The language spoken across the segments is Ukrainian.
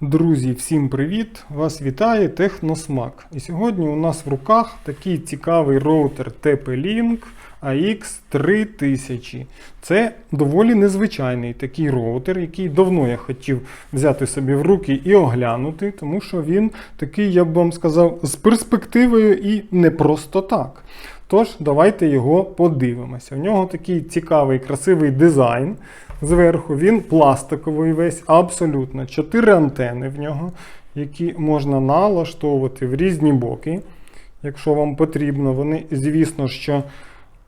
Друзі, всім привіт! Вас вітає Техносмак. І сьогодні у нас в руках такий цікавий роутер TP-Link AX3000. Це доволі незвичайний такий роутер, який давно я хотів взяти собі в руки і оглянути, тому що він такий, я б вам сказав, з перспективою і не просто так. Тож, давайте його подивимося. В нього такий цікавий, красивий дизайн. Зверху він пластиковий весь, абсолютно. Чотири антени в нього, які можна налаштовувати в різні боки. Якщо вам потрібно, вони, звісно, що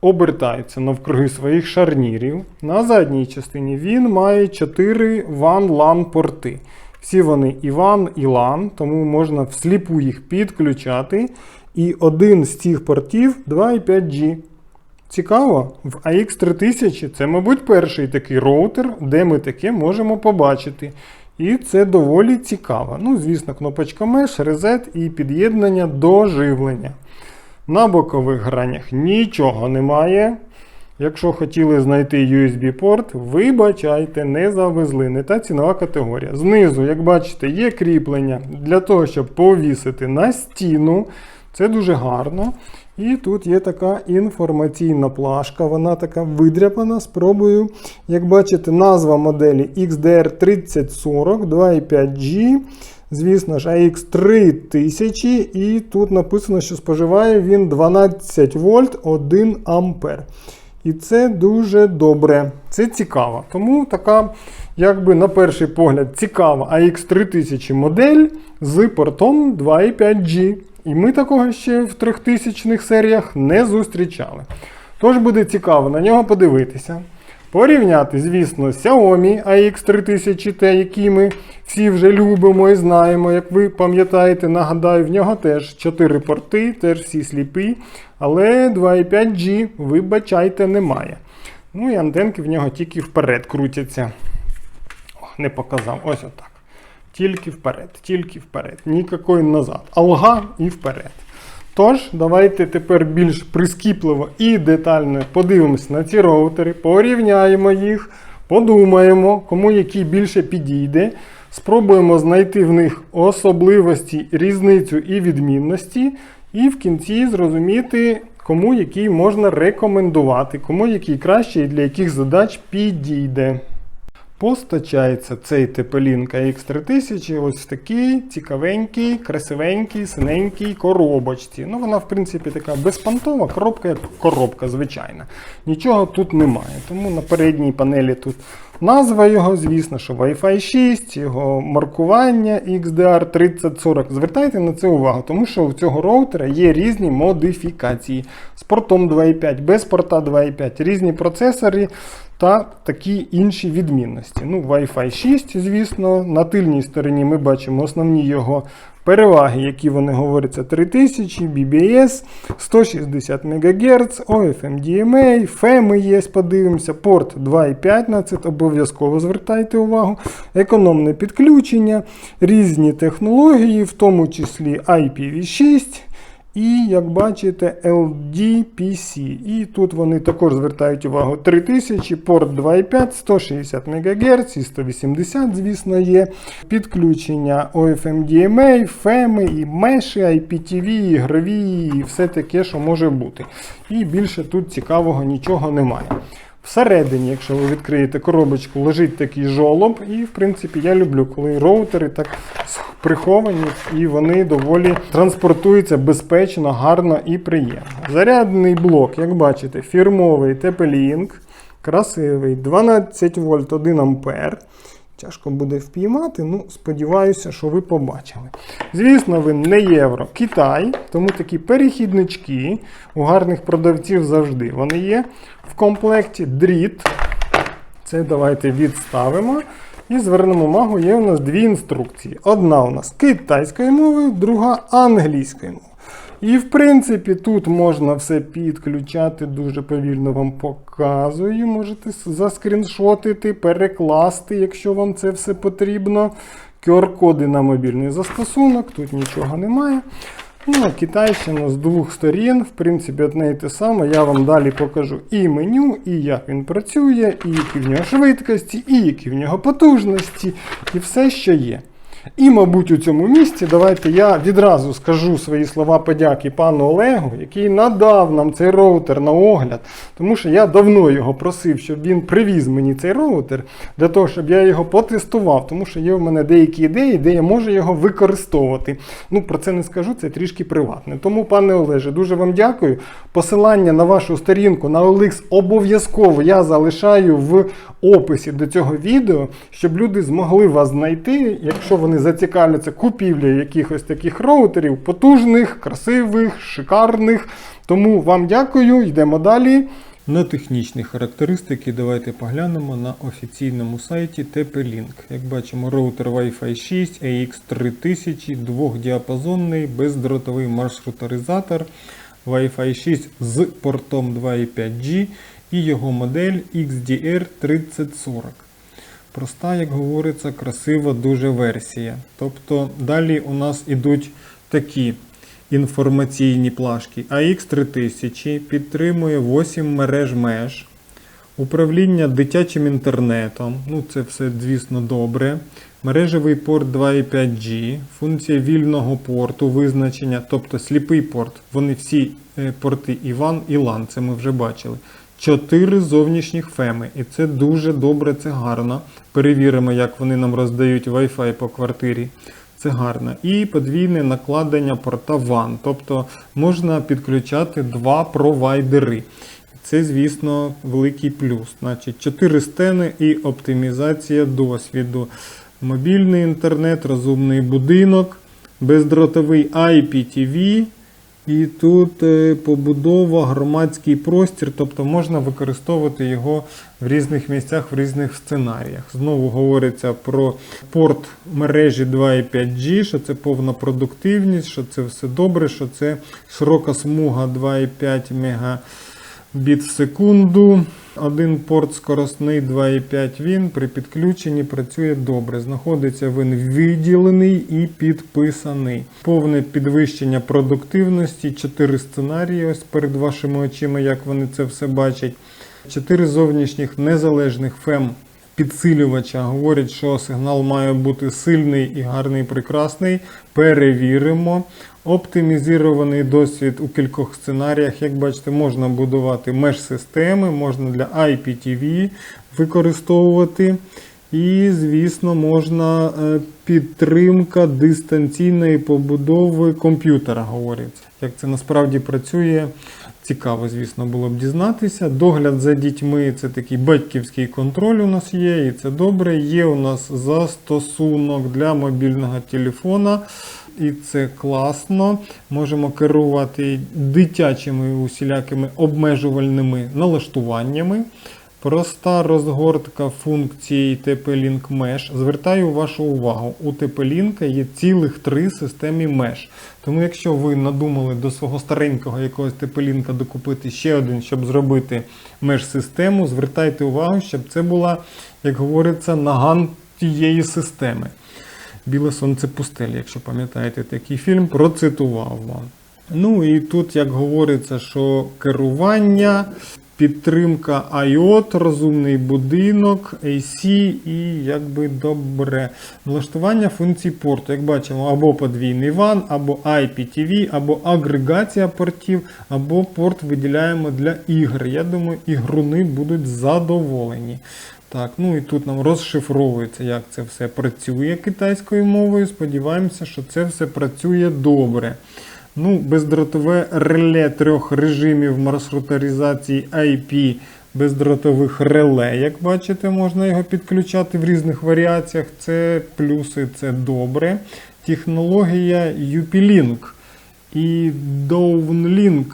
обертаються навкруги своїх шарнірів. На задній частині він має 4 WAN-LAN порти. Всі вони і WAN, і LAN, тому можна всліпу їх підключати. І один з цих портів 2,5G. Цікаво, в AX3000 це, мабуть, перший такий роутер, де ми таке можемо побачити. І це доволі цікаво. Ну, звісно, кнопочка Mesh, Reset і під'єднання до живлення. На бокових гранях нічого немає. Якщо хотіли знайти USB-порт, вибачайте, не завезли, не та цінова категорія. Знизу, як бачите, є кріплення для того, щоб повісити на стіну. Це дуже гарно. І тут є така інформаційна плашка, вона така видряпана. Спробую. Як бачите, назва моделі XDR3040 2,5G. Звісно ж, AX3000, і тут написано, що споживає він 12 вольт 1 ампер. І це дуже добре, це цікаво. Тому така, якби на перший погляд, цікава AX3000 модель з портом 2,5G. І ми такого ще в 3000-х серіях не зустрічали. Тож буде цікаво на нього подивитися. Порівняти, звісно, Xiaomi AX3000, те, який ми всі вже любимо і знаємо. Як ви пам'ятаєте, нагадаю, в нього теж 4 порти, теж всі сліпі. Але 2,5G, вибачайте, немає. Ну і антенки в нього тільки вперед крутяться. О, не показав. Ось отак. Тільки вперед, тільки вперед. Нікакої назад. Алга і вперед. Тож, давайте тепер більш прискіпливо і детально подивимося на ці роутери, порівняємо їх, подумаємо, кому який більше підійде. Спробуємо знайти в них особливості, різницю і відмінності, і в кінці зрозуміти, кому який можна рекомендувати, кому який краще і для яких задач підійде. Постачається цей TP-Link X3000 ось в такій цікавенькій, красивенькій, синенькій коробочці. Ну, вона, в принципі, така безпантова коробка, як коробка, звичайна. Нічого тут немає. Тому на передній панелі тут назва його, звісно, що Wi-Fi 6, його маркування XDR3040. Звертайте на це увагу, тому що у цього роутера є різні модифікації. З портом 2.5, без порта 2.5, різні процесори та такі інші відмінності. Ну, Wi-Fi 6, звісно, на тильній стороні ми бачимо основні його переваги, які вони говоряться 3000, BBS, 160 МГц, OFM DMA, FEM є, подивимося, порт 2.5 на це обов'язково звертайте увагу, економне підключення, різні технології, в тому числі IPv6. І, як бачите, LDPC. І тут вони також звертають увагу 3000, порт 2.5, 160 МГц і 180, звісно, є. Підключення OFMDMA, феми і меші, IPTV, ігрові, і все таке, що може бути. І більше тут цікавого нічого немає. Всередині, якщо ви відкриєте коробочку, лежить такий жолоб. І, в принципі, я люблю, коли роутери так приховані і вони доволі транспортуються безпечно, гарно і приємно. Зарядний блок, як бачите, фірмовий TP-Link, красивий, 12 вольт 1 ампер. Тяжко буде впіймати, ну, сподіваюся, що ви побачили. Звісно, він не євро, Китай, тому такі перехіднички у гарних продавців завжди вони є. В комплекті дріт. Це давайте відставимо. І звернемо увагу, є у нас дві інструкції. Одна у нас китайською мовою, друга англійською мовою. І, в принципі, тут можна все підключати, дуже повільно вам показую. Можете заскріншотити, перекласти, якщо вам це все потрібно. QR-коди на мобільний застосунок, тут нічого немає. Ну, а Китайщина з двох сторін, в принципі, одне і те саме. Я вам далі покажу і меню, і як він працює, і які в нього швидкості, і які в нього потужності, і все, що є. І, мабуть, у цьому місці давайте я відразу скажу свої слова подяки пану Олегу, який надав нам цей роутер на огляд, тому що я давно його просив, щоб він привіз мені цей роутер для того, щоб я його потестував, тому що є в мене деякі ідеї, де я можу його використовувати. Ну, про це не скажу, це трішки приватне. Тому, пане Олеже, дуже вам дякую. Посилання на вашу сторінку на OLX обов'язково я залишаю в описі до цього відео, щоб люди змогли вас знайти, якщо вони зацікавляться купівлею якихось таких роутерів, потужних, красивих, шикарних. Тому вам дякую, йдемо далі. На технічні характеристики давайте поглянемо на офіційному сайті TP-Link. Як бачимо, роутер Wi-Fi 6 AX3000, двохдіапазонний, бездротовий маршрутаризатор Wi-Fi 6 з портом 2.5G і його модель XDR3040. Проста, як говориться, красива дуже версія. Тобто далі у нас ідуть такі інформаційні плашки. AX3000 підтримує 8 мереж меж. Управління дитячим інтернетом. Ну, це все, звісно, добре. Мережевий порт 2.5G, функція вільного порту, визначення, тобто сліпий порт. Вони всі е, порти і WAN, і LAN, це ми вже бачили. Чотири зовнішніх феми, і це дуже добре, це гарно. Перевіримо, як вони нам роздають Wi-Fi по квартирі. Це гарно. І подвійне накладення порта WAN, тобто можна підключати два провайдери. Це, звісно, великий плюс. Значить, 4 стени і оптимізація досвіду. Мобільний інтернет, розумний будинок, бездротовий IPTV. І тут е, побудова, громадський простір, тобто можна використовувати його в різних місцях, в різних сценаріях. Знову говориться про порт мережі 2.5G, що це повна продуктивність, що це все добре, що це широка смуга 2,5 Мбіт в секунду. Один порт скоростний 2,5 він при підключенні працює добре. Знаходиться він виділений і підписаний. Повне підвищення продуктивності, 4 сценарії ось перед вашими очима, як вони це все бачать. 4 зовнішніх незалежних фем підсилювача говорять, що сигнал має бути сильний і гарний, прекрасний. Перевіримо. Оптимізований досвід у кількох сценаріях. Як бачите, можна будувати меж-системи, можна для IPTV використовувати. І, звісно, можна е, підтримка дистанційної побудови комп'ютера, говорять. Як це насправді працює, цікаво, звісно, було б дізнатися. Догляд за дітьми це такий батьківський контроль у нас є, і це добре. Є у нас застосунок для мобільного телефона. І це класно. Можемо керувати дитячими усілякими обмежувальними налаштуваннями. Проста розгортка функції TP-Link Mesh. Звертаю вашу увагу, у TP-Link є цілих три системи Mesh. Тому якщо ви надумали до свого старенького якогось TP-Link докупити ще один, щоб зробити Mesh-систему, звертайте увагу, щоб це була, як говориться, наган тієї системи. Біле сонце пустелі, якщо пам'ятаєте такий фільм, процитував вам. Ну і тут, як говориться, що керування, підтримка IOT, розумний будинок, AC і якби добре. Налаштування функцій порту. Як бачимо, або подвійний WAN, або IPTV, або агрегація портів, або порт виділяємо для ігр. Я думаю, ігруни будуть задоволені. Так, ну і тут нам розшифровується, як це все працює китайською мовою. Сподіваємося, що це все працює добре. Ну, Бездротове реле трьох режимів маршрутаризації IP бездротових реле. Як бачите, можна його підключати в різних варіаціях. Це плюси, це добре. Технологія UP-Link і Downlink.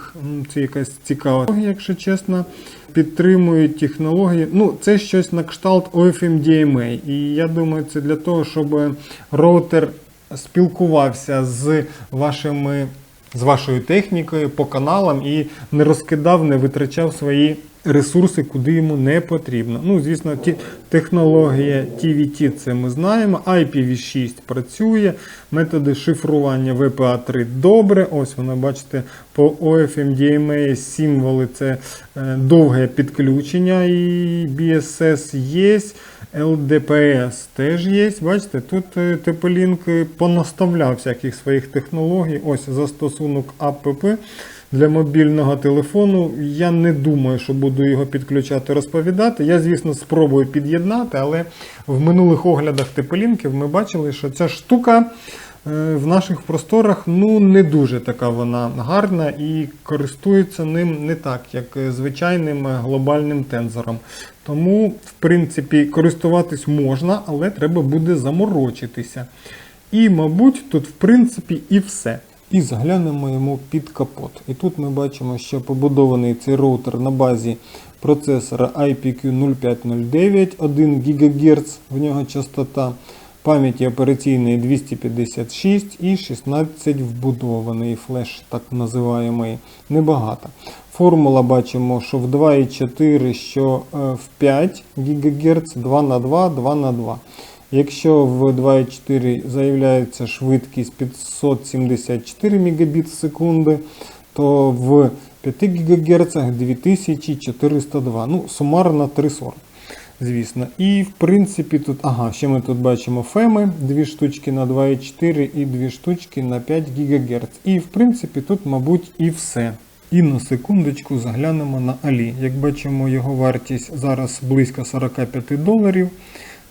Це якась цікава, якщо чесно. Підтримують технології. Ну, це щось на кшталт OFMDMA. І я думаю, це для того, щоб роутер спілкувався з вашими. З вашою технікою по каналам і не розкидав, не витрачав свої ресурси, куди йому не потрібно. Ну, звісно, ті, технологія TVT це ми знаємо. IPv6 працює, методи шифрування VPA3 добре. Ось воно, бачите, по OFMDMA символи це е, довге підключення і BSS є. LDPS теж є. Бачите, тут е, TP-Link понаставляв всяких своїх технологій. Ось застосунок АПП для мобільного телефону. Я не думаю, що буду його підключати, розповідати. Я, звісно, спробую під'єднати, але в минулих оглядах TP-Link ми бачили, що ця штука. Е, В наших просторах ну не дуже така вона гарна і користується ним не так, як звичайним е, глобальним тензором. Тому, в принципі, користуватись можна, але треба буде заморочитися. І, мабуть, тут, в принципі, і все. І заглянемо йому під капот. І тут ми бачимо, що побудований цей роутер на базі процесора IPQ 0509, 1 ГГц в нього частота, пам'яті операційної 256 і 16 вбудований флеш, так називаємий, небагато. Формула бачимо, що в 2,4, що е, в 5 ГГц, 2 на 2, 2 на 2. Якщо в 2.4 заявляється швидкість 574 Мбіт в секунди, то в 5 ГГц 2402. Ну, сумарно 340. Звісно. І в принципі тут, ага, ще ми тут бачимо феми, дві штучки на 2,4 і дві штучки на 5 ГГц. І в принципі тут, мабуть, і все. І на секундочку заглянемо на Алі. Як бачимо, його вартість зараз близько 45 доларів.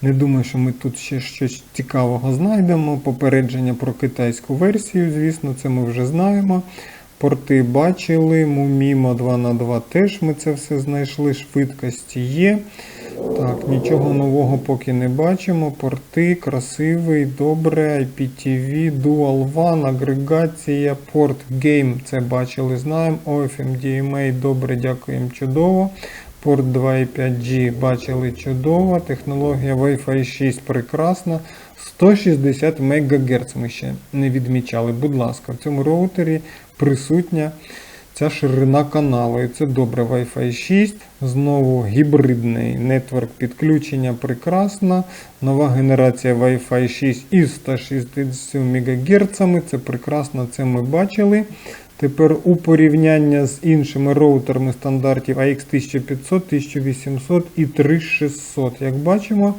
Не думаю, що ми тут ще щось цікавого знайдемо. Попередження про китайську версію, звісно, це ми вже знаємо. Порти бачили, Мумімо 2 на 2 теж ми це все знайшли, швидкості є. Так, нічого нового поки не бачимо. Порти, красивий, добре, IPTV, Dual WAN, агрегація, порт Game, це бачили, знаємо. OFM DMA, добре, дякуємо, чудово. Порт 2.5G бачили чудово. Технологія Wi-Fi 6 прекрасна. 160 МГц ми ще не відмічали. Будь ласка, в цьому роутері присутня ця ширина каналу. І це добре. Wi-Fi 6. Знову гібридний нетворк підключення прекрасна. Нова генерація Wi-Fi 6 із 160 МГц. Це прекрасно, це ми бачили. Тепер у порівняння з іншими роутерами стандартів AX1500, 1800 і 3600. Як бачимо,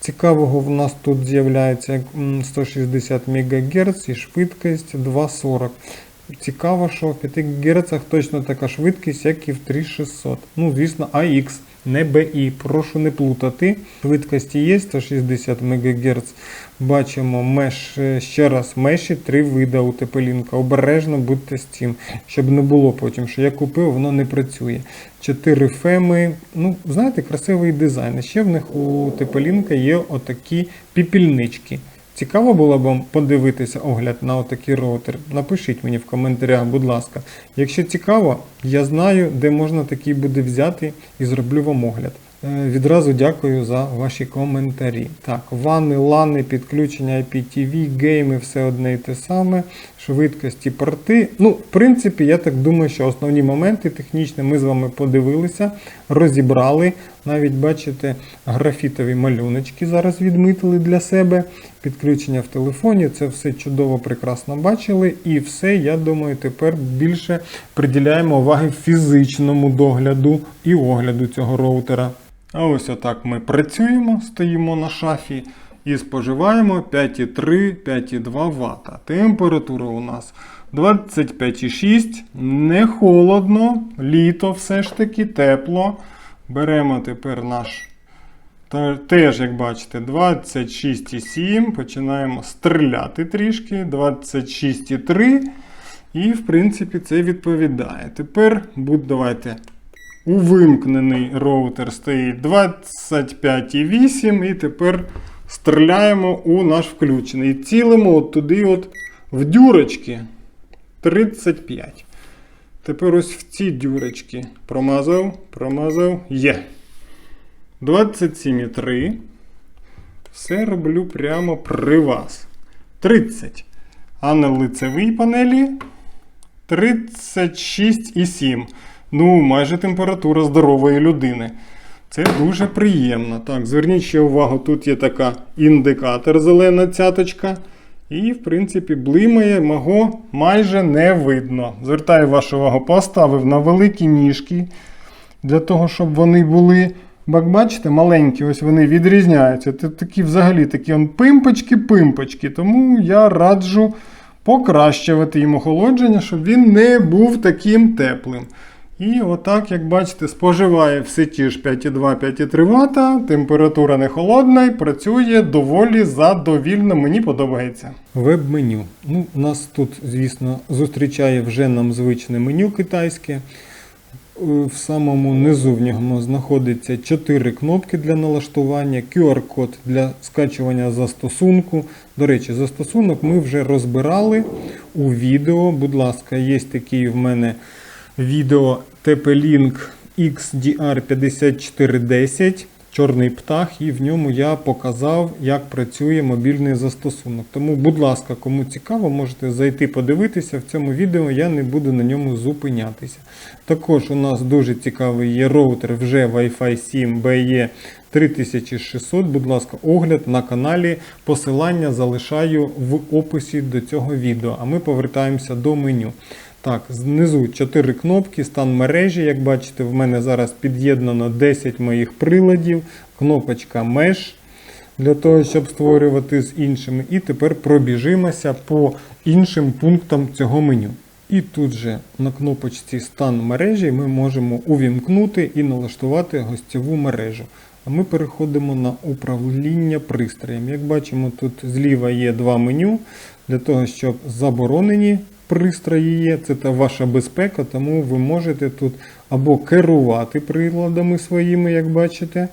цікавого в нас тут з'являється 160 МГц і швидкість 240. Цікаво, що в 5 ГГц точно така швидкість, як і в 3600. Ну, звісно, AX, не BI. Прошу не плутати. Швидкості є 160 МГц. Бачимо меш, ще раз меші, три вида у TP-Link. Обережно будьте з цим, щоб не було потім, що я купив, воно не працює. Чотири феми. Ну, знаєте, красивий дизайн. Ще в них у TP-Link є отакі піпільнички. Цікаво було б вам подивитися огляд на отакий роутер. Напишіть мені в коментарях, будь ласка. Якщо цікаво, я знаю, де можна такий буде взяти і зроблю вам огляд. Е, Відразу дякую за ваші коментарі. Так, вани, лани, підключення IPTV, гейми, все одне і те саме, швидкості, порти. Ну, в принципі, я так думаю, що основні моменти технічні ми з вами подивилися, розібрали. Навіть бачите, графітові малюночки зараз відмітили для себе. Підключення в телефоні, це все чудово, прекрасно бачили. І все, я думаю, тепер більше приділяємо уваги фізичному догляду і огляду цього роутера. А ось отак ми працюємо, стоїмо на шафі і споживаємо 5,3, 5,2 Вт. Температура у нас 25,6, не холодно, літо все ж таки, тепло. Беремо тепер наш теж, як бачите, 26,7. Починаємо стріляти трішки. 26,3. І, в принципі, це відповідає. Тепер будь, давайте. Увимкнений роутер стоїть 25,8. І тепер стріляємо у наш включений. Цілимо от туди, от в дюрочки 35. Тепер ось в ці дюрочки промазав, промазав, є. 27,3. Все роблю прямо при вас. 30. А на лицевій панелі 36,7. Ну, майже температура здорової людини. Це дуже приємно. Так, зверніть ще увагу, тут є така індикатор, зелена цяточка. І, в принципі, блимає, мого майже не видно. Звертаю вашу увагу, поставив на великі ніжки, для того, щоб вони були Бак, бачите, маленькі, ось вони відрізняються. Це такі взагалі такі он пимпочки-пимпочки. Тому я раджу покращувати їм охолодження, щоб він не був таким теплим. І отак, як бачите, споживає все ті ж 5,2-5,3 Вт, температура не холодна і працює доволі задовільно, мені подобається. Веб-меню. Ну, нас тут, звісно, зустрічає вже нам звичне меню китайське. Е, В самому низу в ньому знаходиться 4 кнопки для налаштування, QR-код для скачування застосунку. До речі, застосунок ми вже розбирали у відео. Будь ласка, є такий в мене відео TP-Link XDR5410, чорний птах, і в ньому я показав, як працює мобільний застосунок. Тому, будь ласка, кому цікаво, можете зайти подивитися. В цьому відео я не буду на ньому зупинятися. Також у нас дуже цікавий є роутер вже Wi-Fi 7 BE 3600. Будь ласка, огляд на каналі. Посилання залишаю в описі до цього відео. А ми повертаємося до меню. Так, знизу 4 кнопки, стан мережі. Як бачите, в мене зараз під'єднано 10 моїх приладів, кнопочка Mesh для того, щоб створювати з іншими. І тепер пробіжимося по іншим пунктам цього меню. І тут же на кнопочці стан мережі ми можемо увімкнути і налаштувати гостьову мережу. А ми переходимо на управління пристроєм. Як бачимо, тут зліва є два меню для того, щоб заборонені пристрої є, це та ваша безпека, тому ви можете тут або керувати приладами своїми, як бачите,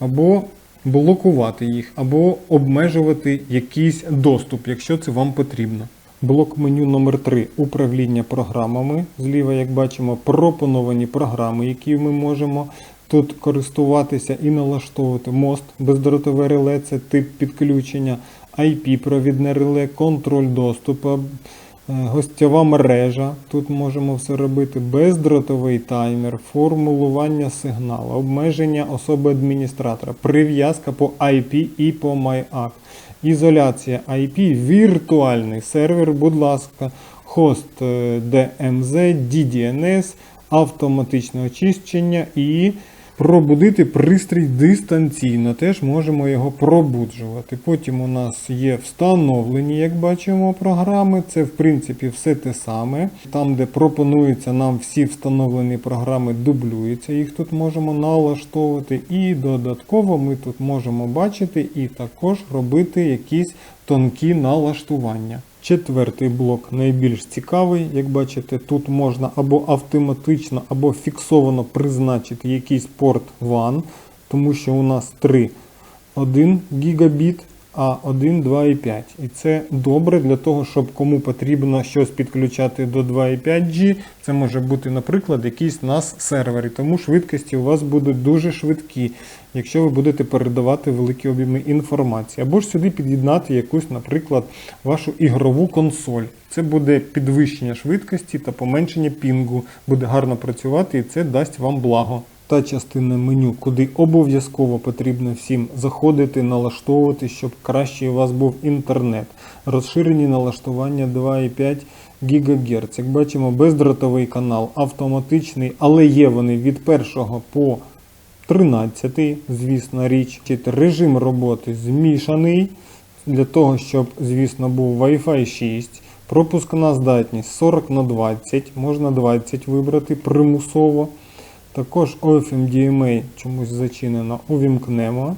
або блокувати їх, або обмежувати якийсь доступ, якщо це вам потрібно. Блок меню номер 3 управління програмами. Зліва, як бачимо, пропоновані програми, які ми можемо тут користуватися і налаштовувати мост, бездротове реле це тип підключення, IP-провідне реле, контроль доступу, гостьова мережа. Тут можемо все робити, бездротовий таймер, формулювання сигналу, обмеження особи адміністратора, прив'язка по IP і по MyAC. Ізоляція IP, віртуальний сервер, будь ласка, хост е, DMZ, DDNS, автоматичне очищення і пробудити пристрій дистанційно. Теж можемо його пробуджувати. Потім у нас є встановлені, як бачимо, програми. Це в принципі все те саме. Там, де пропонується нам всі встановлені програми, дублюються. Їх тут можемо налаштовувати. І додатково ми тут можемо бачити і також робити якісь тонкі налаштування. Четвертий блок найбільш цікавий. Як бачите, тут можна або автоматично, або фіксовано призначити якийсь порт WAN, тому що у нас 3 1 гігабіт, а 1 2,5. І це добре для того, щоб кому потрібно щось підключати до 2,5G. Це може бути, наприклад, якийсь NAS сервер, і тому швидкості у вас будуть дуже швидкі, якщо ви будете передавати великі об'єми інформації. Або ж сюди під'єднати якусь, наприклад, вашу ігрову консоль. Це буде підвищення швидкості та поменшення пінгу. Буде гарно працювати і це дасть вам благо. Та частина меню, куди обов'язково потрібно всім заходити, налаштовувати, щоб краще у вас був інтернет. Розширені налаштування 2,5 ГГц. Як бачимо, бездротовий канал, автоматичний, але є вони від 1 по 13, звісно, річ. Режим роботи змішаний для того, щоб, звісно, був Wi-Fi 6. Пропускна здатність 40 на 20, можна 20 вибрати примусово. Також OFMDMA чомусь зачинено, увімкнемо.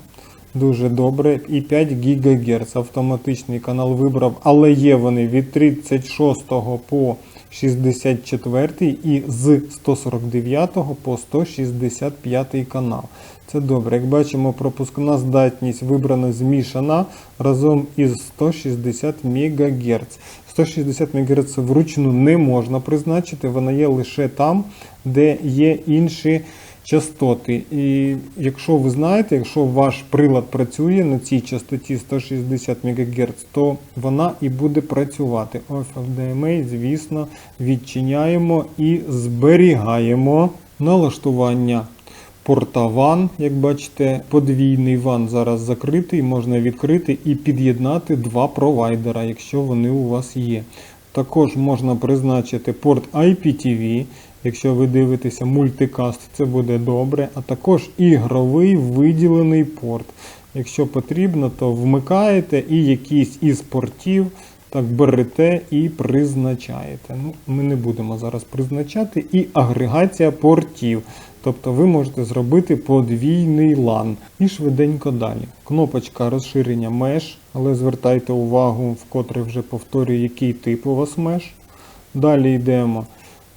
Дуже добре. І 5 ГГц автоматичний канал вибрав, але є вони від 36 по 64 і з 149 по 165 канал. Це добре. Як бачимо, пропускна здатність вибрана змішана разом із 160 МГц. 160 МГц вручну не можна призначити, вона є лише там, де є інші частоти. І якщо ви знаєте, якщо ваш прилад працює на цій частоті 160 МГц, то вона і буде працювати. OFF-DMA, звісно, відчиняємо і зберігаємо налаштування порта WAN. Як бачите, подвійний WAN зараз закритий, можна відкрити і під'єднати два провайдера, якщо вони у вас є. Також можна призначити порт IPTV, Якщо ви дивитеся мультикаст, це буде добре, а також ігровий виділений порт. Якщо потрібно, то вмикаєте і якийсь із портів так берете і призначаєте. Ну, Ми не будемо зараз призначати. І агрегація портів. Тобто ви можете зробити подвійний LAN. І швиденько далі. Кнопочка розширення меж, але звертайте увагу, вкотре вже повторюю, який тип у вас меж. Далі йдемо.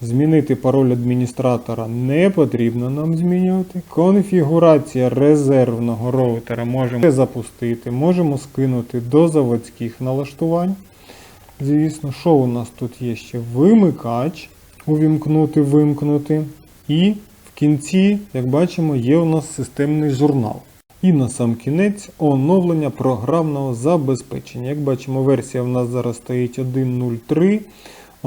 Змінити пароль адміністратора не потрібно нам змінювати. Конфігурація резервного роутера можемо запустити, можемо скинути до заводських налаштувань. Звісно, що у нас тут є ще? Вимикач. Увімкнути, вимкнути. І в кінці, як бачимо, є у нас системний журнал. І на сам кінець оновлення програмного забезпечення. Як бачимо, версія в нас зараз стоїть 1.03.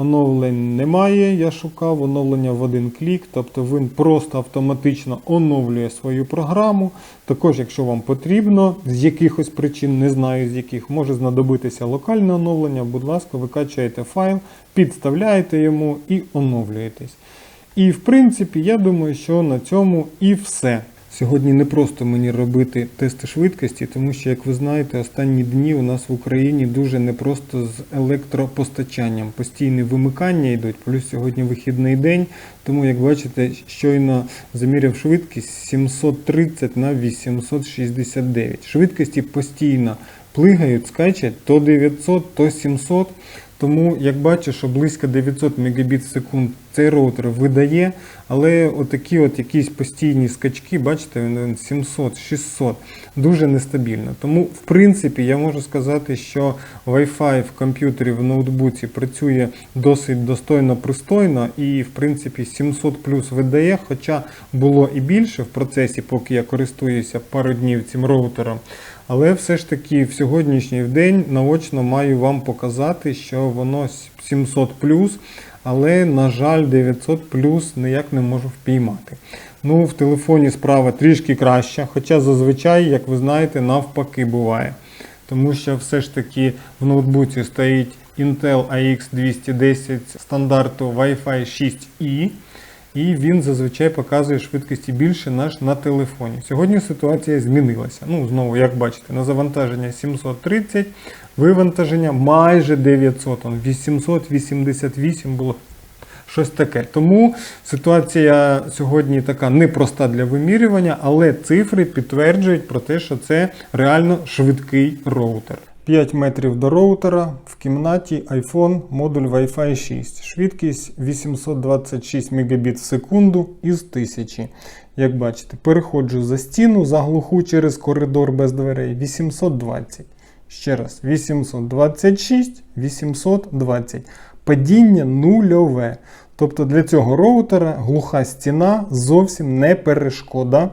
Оновлень немає, я шукав оновлення в один клік, тобто він просто автоматично оновлює свою програму. Також, якщо вам потрібно, з якихось причин, не знаю з яких, може знадобитися локальне оновлення, будь ласка, ви качаєте файл, підставляєте йому і оновлюєтесь. І в принципі, я думаю, що на цьому і все. Сьогодні не просто мені робити тести швидкості, тому що, як ви знаєте, останні дні у нас в Україні дуже непросто з електропостачанням. Постійні вимикання йдуть, плюс сьогодні вихідний день. Тому, як бачите, щойно заміряв швидкість 730 на 869. Швидкості постійно плигають, скачуть то 900, то 700. Тому, як бачу, що близько 900 Мбіт в секунд цей роутер видає, але отакі от якісь постійні скачки, бачите, він 700, 600, дуже нестабільно. Тому, в принципі, я можу сказати, що Wi-Fi в комп'ютері в ноутбуці працює досить достойно, пристойно і, в принципі, 700 плюс видає, хоча було і більше в процесі, поки я користуюся пару днів цим роутером. Але все ж таки в сьогоднішній день наочно маю вам показати, що воно 700 але, на жаль, 900 плюс ніяк не можу впіймати. Ну, в телефоні справа трішки краща, хоча зазвичай, як ви знаєте, навпаки буває. Тому що все ж таки в ноутбуці стоїть Intel AX210 стандарту Wi-Fi 6E. І він зазвичай показує швидкості більше ніж на телефоні. Сьогодні ситуація змінилася. Ну, знову, як бачите, на завантаження 730, вивантаження майже 900, 888 було щось таке. Тому ситуація сьогодні така непроста для вимірювання, але цифри підтверджують про те, що це реально швидкий роутер. 5 метрів до роутера в кімнаті iPhone модуль Wi-Fi 6. Швидкість 826 Мбіт в секунду із 1000. Як бачите, переходжу за стіну, заглуху через коридор без дверей 820. Ще раз, 826, 820. Падіння нульове. Тобто для цього роутера глуха стіна зовсім не перешкода.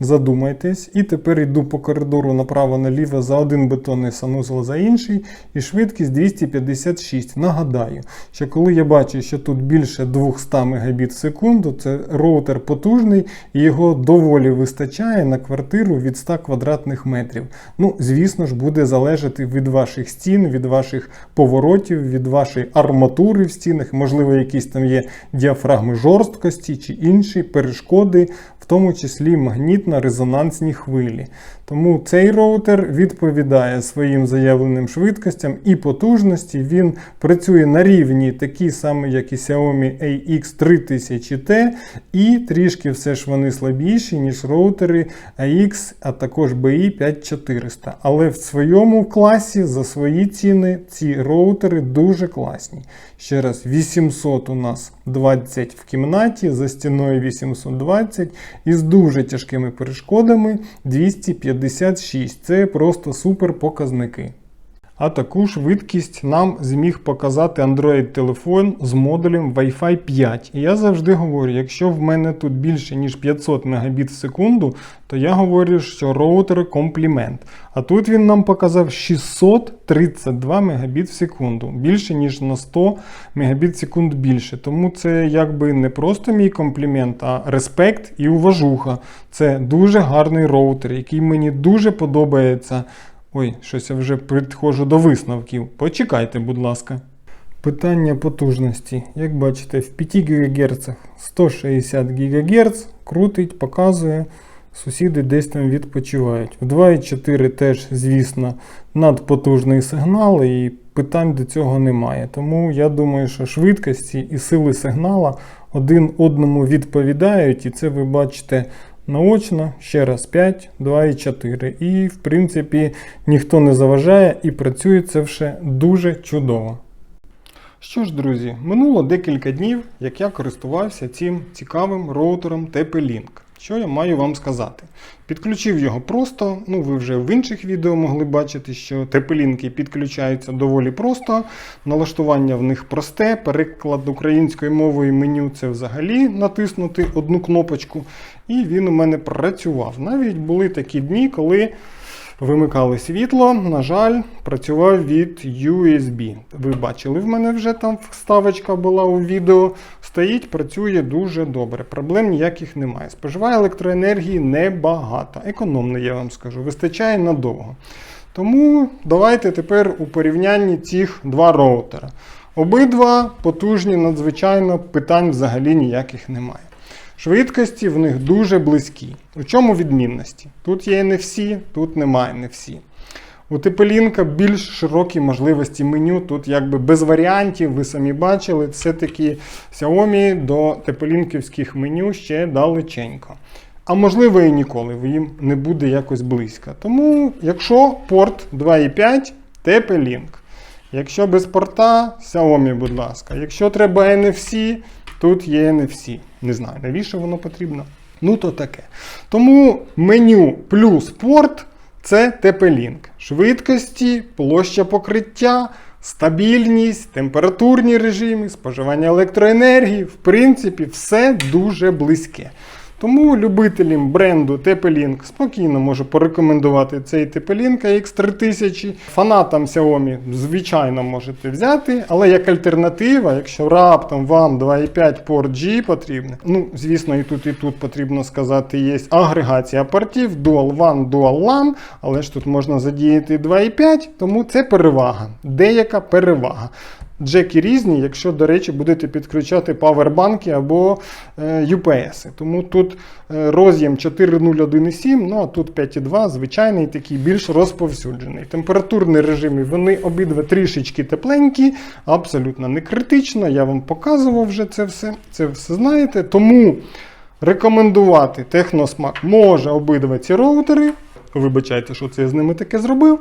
Задумайтесь, і тепер йду по коридору направо-наліво за один бетонний санузел за інший, і швидкість 256. Нагадаю, що коли я бачу, що тут більше 200 Мбіт в секунду, це роутер потужний, і його доволі вистачає на квартиру від 100 квадратних метрів. Ну, звісно ж, буде залежати від ваших стін, від ваших поворотів, від вашої арматури в стінах, можливо, якісь там є діафрагми жорсткості чи інші перешкоди, в тому числі магнітно-резонансні хвилі. Тому цей роутер відповідає своїм заявленим швидкостям і потужності. Він працює на рівні такі самі, як і Xiaomi AX3000T, і трішки все ж вони слабіші, ніж роутери AX, а також BI5400. Але в своєму класі за свої ціни ці роутери дуже класні. Ще раз, 800 у нас 20 в кімнаті, за стіною 820 і з дуже тяжкими перешкодами 256. Це просто супер показники. А таку швидкість нам зміг показати Android-телефон з модулем Wi-Fi 5. І я завжди говорю, якщо в мене тут більше, ніж 500 Мбіт в секунду, то я говорю, що роутер комплімент. А тут він нам показав 632 Мбіт в секунду, більше, ніж на 100 Мбіт в секунду більше. Тому це якби не просто мій комплімент, а респект і уважуха. Це дуже гарний роутер, який мені дуже подобається. Ой, щось я вже підходжу до висновків. Почекайте, будь ласка. Питання потужності. Як бачите, в 5 ГГц 160 ГГц крутить, показує. Сусіди десь там відпочивають. В 2.4 теж, звісно, надпотужний сигнал, і питань до цього немає. Тому я думаю, що швидкості і сили сигнала один одному відповідають, і це ви бачите наочно, ще раз 5, 2 і 4. І, в принципі, ніхто не заважає і працює це все дуже чудово. Що ж, друзі, минуло декілька днів, як я користувався цим цікавим роутером TP-Link. Що я маю вам сказати? Підключив його просто, ну ви вже в інших відео могли бачити, що TP-лінки підключаються доволі просто. Налаштування в них просте, переклад українською мовою меню це взагалі натиснути одну кнопочку. І він у мене працював. Навіть були такі дні, коли вимикали світло. На жаль, працював від USB. Ви бачили, в мене вже там вставочка була у відео. Стоїть, працює дуже добре. Проблем ніяких немає. Споживає електроенергії небагато. Економно, я вам скажу, вистачає надовго. Тому давайте тепер у порівнянні цих два роутера. Обидва потужні, надзвичайно, питань взагалі ніяких немає. Швидкості в них дуже близькі. У чому відмінності? Тут є NFC, тут немає NFC. У Тепелінка більш широкі можливості меню, тут якби без варіантів, ви самі бачили, все-таки Xiaomi до тепелінківських меню ще далеченько. А можливо і ніколи їм не буде якось близько. Тому, якщо порт 2.5, Тепелінк. Якщо без порта, Xiaomi, будь ласка. Якщо треба NFC, тут є NFC. Не знаю, навіщо воно потрібно. Ну, то таке. Тому меню плюс порт це TP-Link. Швидкості, площа покриття, стабільність, температурні режими, споживання електроенергії. В принципі, все дуже близьке. Тому любителям бренду TP-Link спокійно можу порекомендувати цей TP-Link X3000. Фанатам Xiaomi, звичайно, можете взяти, але як альтернатива, якщо раптом вам 2.5 порт G потрібен, ну, звісно, і тут, і тут потрібно сказати, є агрегація портів, Dual WAN, Dual LAN, але ж тут можна задіяти 2.5, тому це перевага, деяка перевага. Джеки різні, якщо, до речі, будете підключати павербанки або е, UPS. Тому тут е, роз'єм 4.0.1.7, ну а тут 5.2, звичайний такий більш розповсюджений. Температурні режими вони обидва трішечки тепленькі, абсолютно не критично. Я вам показував вже це все. Це все знаєте. Тому рекомендувати Техносмак може обидва ці роутери. Вибачайте, що це я з ними таке зробив.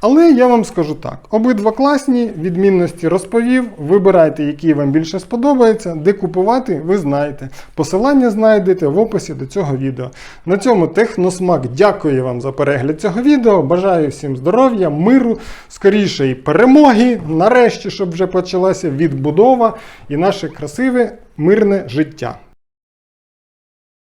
Але я вам скажу так: обидва класні, відмінності розповів. Вибирайте, який вам більше сподобається, де купувати, ви знаєте. Посилання знайдете в описі до цього відео. На цьому Техносмак дякую вам за перегляд цього відео. Бажаю всім здоров'я, миру, скорішої перемоги. Нарешті, щоб вже почалася відбудова і наше красиве мирне життя.